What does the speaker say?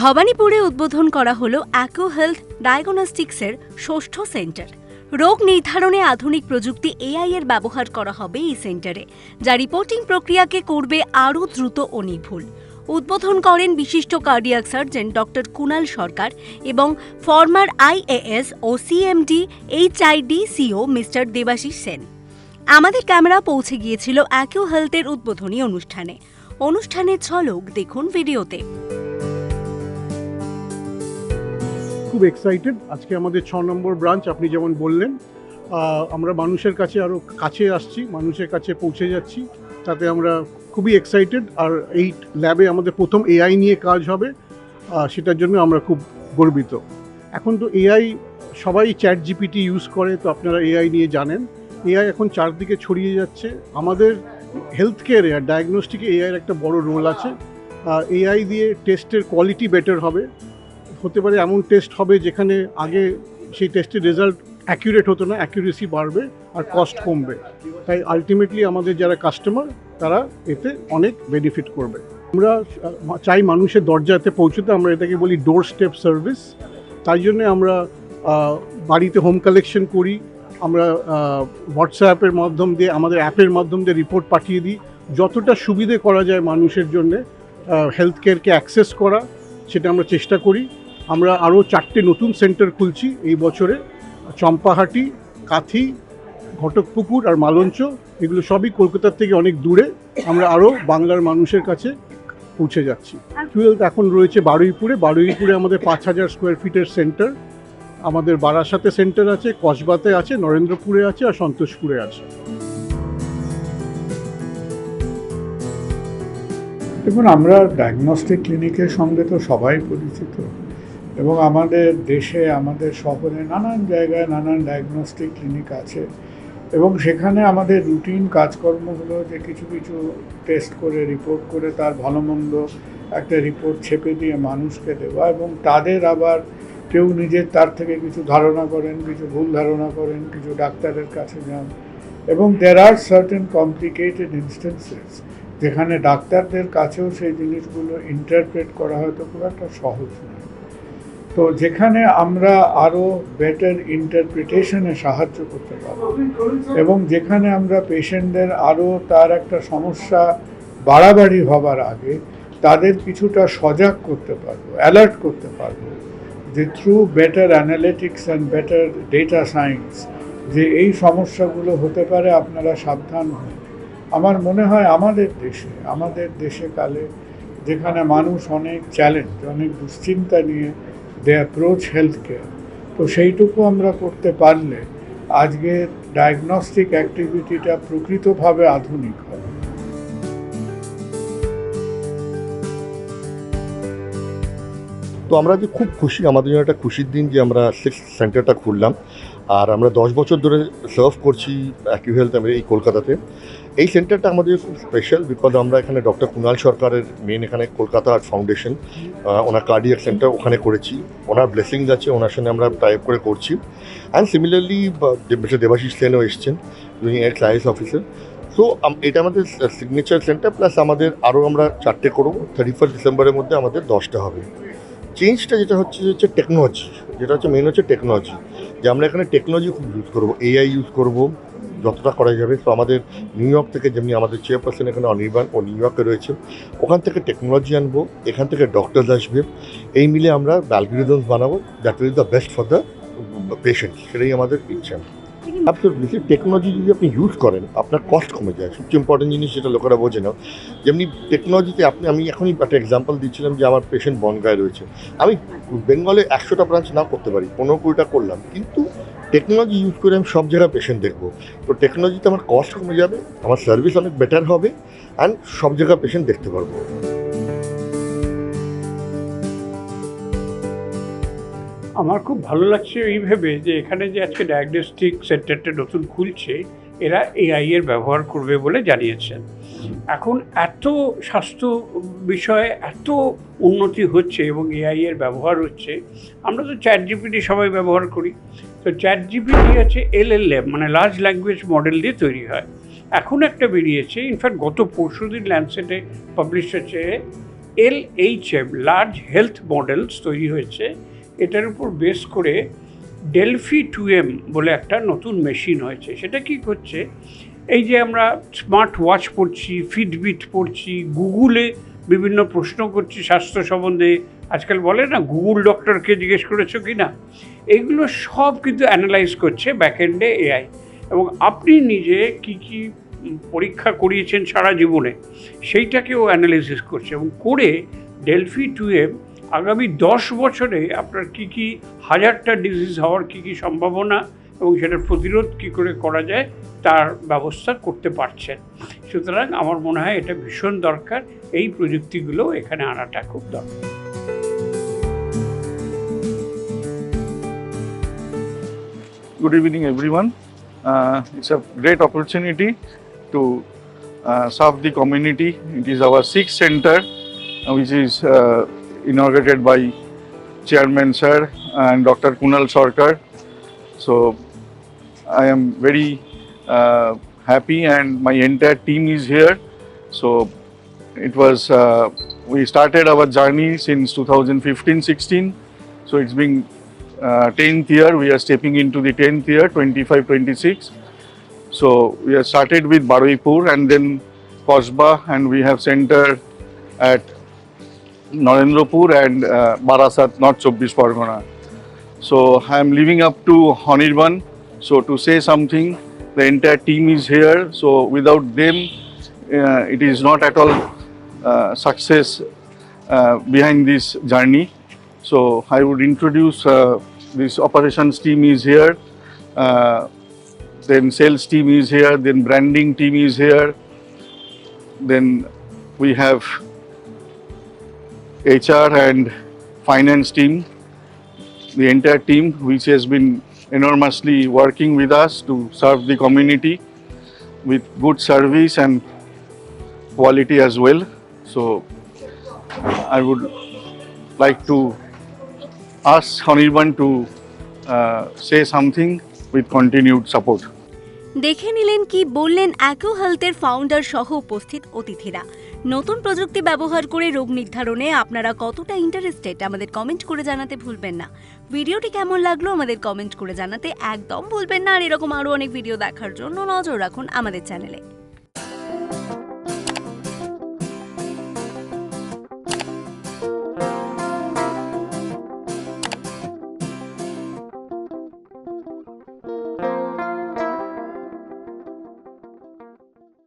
ভবানীপুরে উদ্বোধন করা হল অ্যাকো হেলথ ডায়াগনস্টিক্সের ষষ্ঠ সেন্টার। রোগ নির্ধারণে আধুনিক প্রযুক্তি এআই এর ব্যবহার করা হবে এই সেন্টারে, যা রিপোর্টিং প্রক্রিয়াকে করবে আরও দ্রুত ও নির্ভুল। উদ্বোধন করেন বিশিষ্ট cardiac surgeon doctor Kunal Sarkar এবং ফর্মার আইএএস ও CMD HIDCO mister Debashis Sen. আমাদের ক্যামেরা পৌঁছে গিয়েছিল অ্যাকিউ হেলথের উদ্বোধনী অনুষ্ঠানে। অনুষ্ঠানের ঝলক দেখুন ভিডিওতে। খুব এক্সাইটেড আজকে আমাদের ছ নম্বর ব্রাঞ্চ আপনি যেমন বললেন আমরা মানুষের কাছে আরও কাছে আসছি, মানুষের কাছে পৌঁছে যাচ্ছি। তাতে আমরা খুবই এক্সাইটেড আর এই ল্যাবে আমাদের প্রথম এআই নিয়ে কাজ হবে সেটার জন্য আমরা খুব গর্বিত। এখন তো এআই সবাই চ্যাট জিপিটি ইউজ করে, তো আপনারা এআই নিয়ে জানেন। এআই এখন চারদিকে ছড়িয়ে যাচ্ছে। আমাদের হেলথ কেয়ারে আর ডায়াগনস্টিকে এআইয়ের একটা বড় রোল আছে। এআই দিয়ে টেস্টের কোয়ালিটি বেটার হবে। হতে পারে এমন টেস্ট হবে যেখানে আগে সেই টেস্টের রেজাল্ট অ্যাকিউরেট হতো না অ্যাকিউরেসি বাড়বে আর কস্ট কমবে। তাই আলটিমেটলি আমাদের যারা কাস্টমার তারা এতে অনেক বেনিফিট করবে। আমরা চাই মানুষের দরজাতে পৌঁছতে, আমরা এটাকে বলি ডোর স্টেপ সার্ভিস তাই জন্যে আমরা বাড়িতে হোম কালেকশন করি। আমরা হোয়াটসঅ্যাপের মাধ্যম দিয়ে, আমাদের অ্যাপের মাধ্যম দিয়ে রিপোর্ট পাঠিয়ে দিই। যতটা সুবিধে করা যায় মানুষের জন্যে হেলথ কেয়ারকে অ্যাক্সেস করা, সেটা আমরা চেষ্টা করি। আমরা আরও চারটে নতুন সেন্টার খুলছি এই বছরে। চম্পাহাটি কাথি ঘটকপুকুর আর মালঞ্চ এগুলো সবই কলকাতার থেকে অনেক দূরে। আমরা আরও বাংলার মানুষের কাছে পৌঁছে যাচ্ছি। টুয়েলভ এখন রয়েছে বারুইপুরে। বারুইপুরে আমাদের পাঁচ হাজার স্কোয়ার ফিটের সেন্টার। আমাদের বারাসাতে সেন্টার আছে কসবাতে আছে নরেন্দ্রপুরে আছে আর সন্তোষপুরে আছে। দেখুন আমরা ডায়াগনস্টিক ক্লিনিকের সঙ্গে তো সবাই পরিচিত। এবং আমাদের দেশে, আমাদের শহরে নানান জায়গায় নানান ডায়াগনস্টিক ক্লিনিক আছে। এবং সেখানে আমাদের রুটিন কাজকর্মগুলো যে কিছু কিছু টেস্ট করে রিপোর্ট করে, তার ভালো মন্দ একটা রিপোর্ট ছেপে দিয়ে মানুষকে দেওয়া এবং তাদের আবার কেউ নিজের, তার থেকে কিছু ধারণা করেন, কিছু ভুল ধারণা করেন, কিছু ডাক্তারের কাছে যান। এবং দের আর সার্টেন কমপ্লিকেটেড ইনস্টেন্সেস যেখানে ডাক্তারদের কাছেও সেই জিনিসগুলো ইন্টারপ্রেট করা হয়তো খুব একটা সহজ নয়। তো যেখানে আমরা আরও বেটার ইন্টারপ্রিটেশনে সাহায্য করতে পারব। এবং যেখানে আমরা পেশেন্টদের আরও তার একটা সমস্যা বাড়াবাড়ি হবার আগে তাদের কিছুটা সজাগ করতে পারব অ্যালার্ট করতে পারব যে through better analytics and better data science যে এই সমস্যাগুলো হতে পারে আপনারা সাবধান হন। আমার মনে হয় আমাদের দেশে আমাদের দেশে কালে যেখানে মানুষ অনেক চ্যালেঞ্জ অনেক দুশ্চিন্তা নিয়ে দে অ্যাপ্রোচ হেলথ কেয়ার তো সেইটুকু আমরা করতে পারলে আজকে ডায়াগনস্টিক অ্যাক্টিভিটিটা প্রকৃতভাবে আধুনিক হবে। তো আমরা যে খুব খুশি, আমাদের জন্য একটা খুশির দিন যে আমরা সিক্স সেন্টারটা খুললাম। আর আমরা দশ বছর ধরে সার্ভ করছি অ্যাকিউ হেলথ আমি এই কলকাতাতে। এই সেন্টারটা আমাদের খুব স্পেশাল বিকজ আমরা এখানে ডক্টর কুণাল সরকারের মেন এখানে কলকাতা আর্ট ফাউন্ডেশন ওনার কার্ডিয়াক সেন্টার ওখানে করেছি। ওনার ব্লেসিংস আছে, ওনার সঙ্গে আমরা টাইপ করে করছি। অ্যান্ড সিমিলারলি মিস্টার দেবাশিস সেনও এসছেন যিনি এক্স আইএস অফিসার সো এটা আমাদের সিগনেচার সেন্টার প্লাস আমাদের আরও আমরা চারটে করব। থার্টি ফার্স্ট ডিসেম্বরের মধ্যে আমাদের দশটা হবে। চেঞ্জটা যেটা হচ্ছে হচ্ছে টেকনোলজি যেটা হচ্ছে মেন হচ্ছে টেকনোলজি যে আমরা এখানে টেকনোলজি খুব ইউজ করব এআই ইউজ করব, যতটা করা যাবে। তো আমাদের নিউ ইয়র্ক থেকে যেমনি আমাদের চেয়ারপারসন এখানে অনির্বাণ ও নিউ ইয়র্কে রয়েছে, ওখান থেকে টেকনোলজি আনব, এখান থেকে ডক্টরস আসবে। এই মিলে আমরা অ্যালগোরিদমস বানাবো that is the best for the patient সেটাই আমাদের ইচ্ছা। অ্যাবসলিউটলি টেকনোলজি যদি আপনি ইউজ করেন, আপনার কস্ট কমে যায়। সবচেয়ে ইম্পর্টেন্ট জিনিস যেটা লোকেরা বোঝে না, যেমনি টেকনোলজিতে আপনি, আমি এখনই একটা এক্সাম্পল দিচ্ছিলাম যে আমার পেশেন্ট বনগায় রয়েছে। আমি বেঙ্গলে একশোটা ব্রাঞ্চ না করতে পারি, পনেরো কুড়িটা করলাম, কিন্তু টেকনোলজি ইউজ করে আমি সব জায়গায় পেশেন্ট দেখব। তো টেকনোলজিতে আমার কস্ট কমে যাবে, আমার সার্ভিস অনেক বেটার হবে অ্যান্ড সব জায়গায় পেশেন্ট দেখতে পারব। আমার খুব ভালো লাগছে এই ভেবে যে এখানে যে আজকে ডায়াগনস্টিক সেন্টারটা নতুন খুলছে, এরা এআই এর ব্যবহার করবে বলে জানিয়েছেন। এখন এত স্বাস্থ্য বিষয়ে এত উন্নতি হচ্ছে এবং এআই এর ব্যবহার হচ্ছে, আমরা তো চ্যাট জিপিটি সবাই ব্যবহার করি। তো চ্যাট জিপিটি আছে এলএলএম মানে লার্জ ল্যাঙ্গুয়েজ মডেল দিয়ে তৈরি হয়। এখন একটা বেরিয়েছে ইনফ্যাক্ট গত পরশু দিন ল্যান্ডসেটে publish H M large health models তৈরি হয়েছে। এটার উপর বেস করে ডেলফি টু এম বলে একটা নতুন মেশিন হয়েছে। সেটা কি করছে? এই যে আমরা স্মার্ট ওয়াচ পড়ছি ফিটবিট পড়ছি গুগলে বিভিন্ন প্রশ্ন করছি স্বাস্থ্য সম্বন্ধে। আজকাল বলে না গুগল ডক্টরকে জিজ্ঞেস করেছ কি না? এগুলো সব কিন্তু অ্যানালাইজ করছে ব্যাকএন্ডে এআই এবং আপনি নিজে কি কি পরীক্ষা করিয়েছেন সারা জীবনে, সেইটাকেও অ্যানালাইসিস করছে। এবং করে ডেলফি টু এম আগামী দশ বছরে আপনার কি কি হাজারটা ডিজিজ হওয়ার কি কি সম্ভাবনা এবং সেটার প্রতিরোধ কি করে করা যায় তার ব্যবস্থা করতে পারছেন সুতরাং আমার মনে হয় এটা ভীষণ দরকার এই প্রযুক্তিগুলো এখানে আনাটা খুব দরকার Good evening, everyone. Uh, it's a great opportunity to uh, serve the community. It is our sixth uh, inaugurated by Chairman Sir and Dr. Kunal Sarkar. So I am very uh, happy, and my entire team is here. So it was uh, we started our journey since 2015-16. So it's been uh, 10th year we are stepping into the 10th year 25 26 so we have started with Baruipur and then Kosba and we have center at Narendrapur and uh, Barasat North Chobbis Pargana. So I am living up to Honirban. So to say something the entire team is here. So without them uh, it is not at all uh, success uh, behind this journey. So I would introduce uh, this operations team is here, uh, then sales team is here, then branding team is here, then we have HR and finance team, the entire team which has been enormously working with us to serve the community with good service and quality as well. So I would like to ask Honirban to uh, say something with continued support. দেখে নিলেন কি বললেন অ্যাকো হেলথের founder সহ উপস্থিত অতিথিরা নতুন প্রযুক্তি ব্যবহার করে রোগ নির্ধারণে আপনারা কতটা ইন্টারেস্টেড আমাদের কমেন্ট করে জানাতে ভুলবেন না। ভিডিওটি কেমন লাগল আমাদের কমেন্ট করে জানাতে একদম ভুলবেন না। আর এরকম আরও অনেক ভিডিও দেখার জন্য নজর রাখুন আমাদের চ্যানেলে